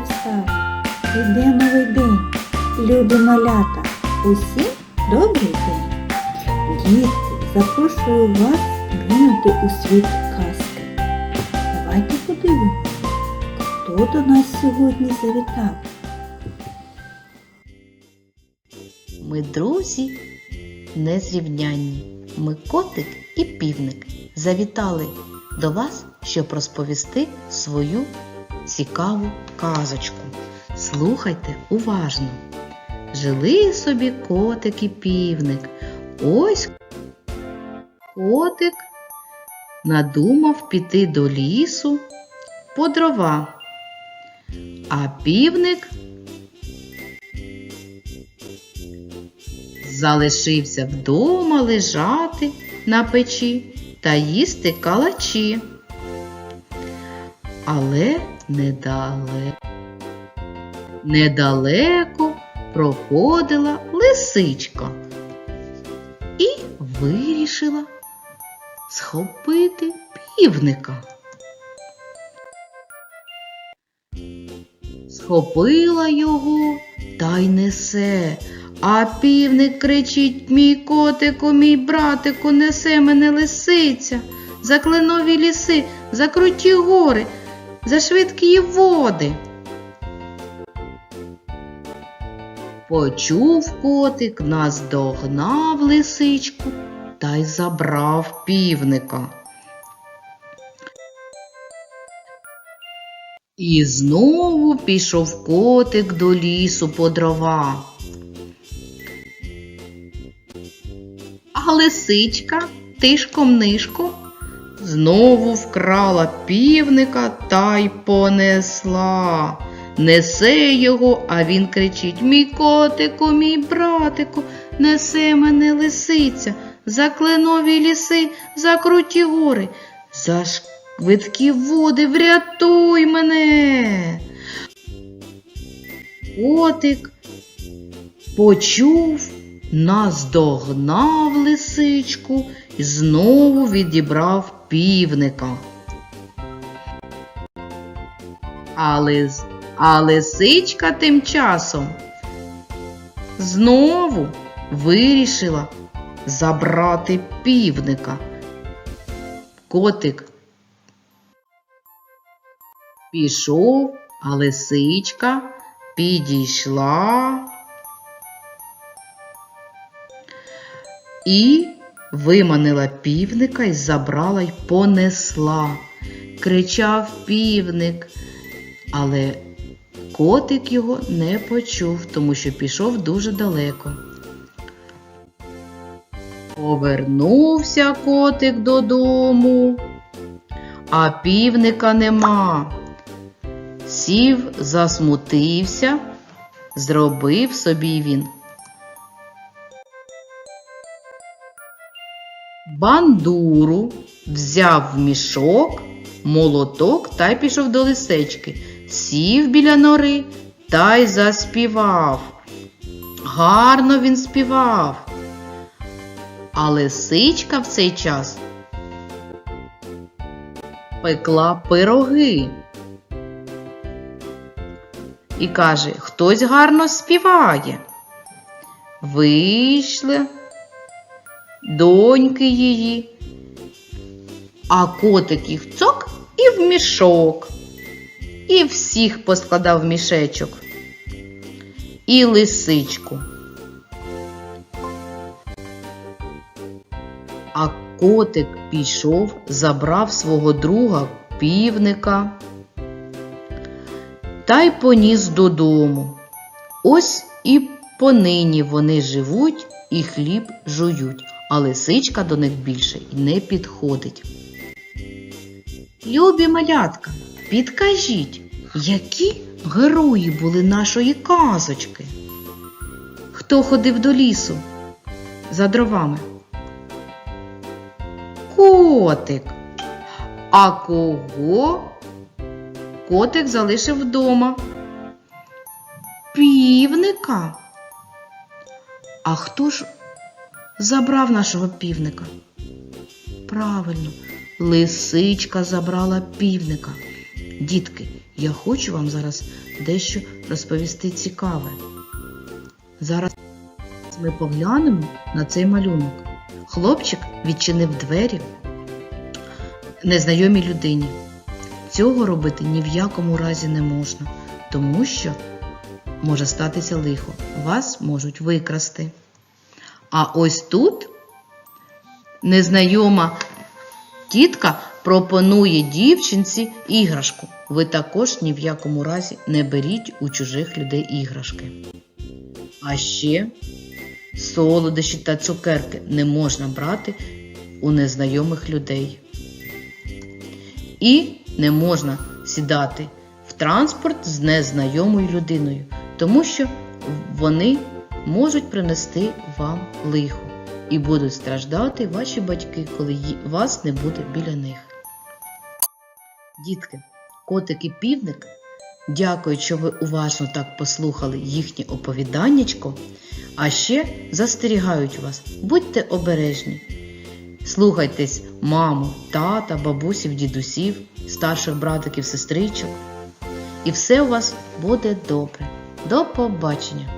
встало. Іде новий день, любі малята. Усім добрий день. Дітки, запрошую вас глянути у світ казки. Давайте подивимося, хто до нас сьогодні завітав. Ми друзі незрівнянні. Ми котик і півник завітали до вас, щоб розповісти свою цікаву казочку. Слухайте уважно. Жили собі котик і півник. Ось котик надумав піти до лісу по дрова, а півник залишився вдома лежати на печі та їсти калачі. Але недалеко, недалеко проходила лисичка і вирішила схопити півника. Схопила його та й несе. А півник кричить мій котику, мій братику, несе мене лисиця, за кленові ліси, за круті гори, за швидкі води. Почув котик, наздогнав лисичку та й забрав півника. І знову пішов котик до лісу по дрова. А лисичка тишком-нишком знову вкрала півника та й понесла. Несе його, а він кричить Мій котику, мій братику, несе мене лисиця, за кленові ліси, за круті гори, за швидкі води, врятуй мене. Котик почув, наздогнав лисичку знову відібрав півника. А, лис, а лисичка тим часом знову вирішила забрати півника. Котик пішов, а лисичка підійшла і виманила півника і забрала й понесла. Кричав півник, але котик його не почув, тому що пішов дуже далеко. Повернувся котик додому, а півника нема. Сів, засмутився, зробив собі він бандуру, взяв в мішок, молоток та й пішов до лисички, сів біля нори та й заспівав. Гарно він співав. А лисичка в цей час пекла пироги. І каже, хтось гарно співає. Вийшли доньки її, а котик їх цок і в мішок, і всіх поскладав в мішечок, і лисичку. А котик пішов, забрав свого друга півника та й поніс додому. Ось і понині вони живуть і хліб жують, а лисичка до них більше й не підходить. Любі малятка, підкажіть, які герої були нашої казочки? Хто ходив до лісу за дровами? Котик. А кого котик залишив вдома? Півника. А хто ж забрав нашого півника? Правильно, лисичка забрала півника. Дітки, я хочу вам зараз дещо розповісти цікаве. Зараз ми поглянемо на цей малюнок. Хлопчик відчинив двері незнайомій людині. Цього робити ні в якому разі не можна, тому що може статися лихо. Вас можуть викрасти. А ось тут незнайома тітка пропонує дівчинці іграшку. Ви також ні в якому разі не беріть у чужих людей іграшки. А ще солодощі та цукерки не можна брати у незнайомих людей. І не можна сідати в транспорт з незнайомою людиною, тому що вони можуть принести вам лихо і будуть страждати ваші батьки, коли вас не буде біля них. Дітки, котик і півник, дякую, що ви уважно так послухали їхнє оповіданнячко, а ще застерігають вас, будьте обережні. Слухайтесь маму, тата, бабусів, дідусів, старших братиків, сестричок. І все у вас буде добре. До побачення!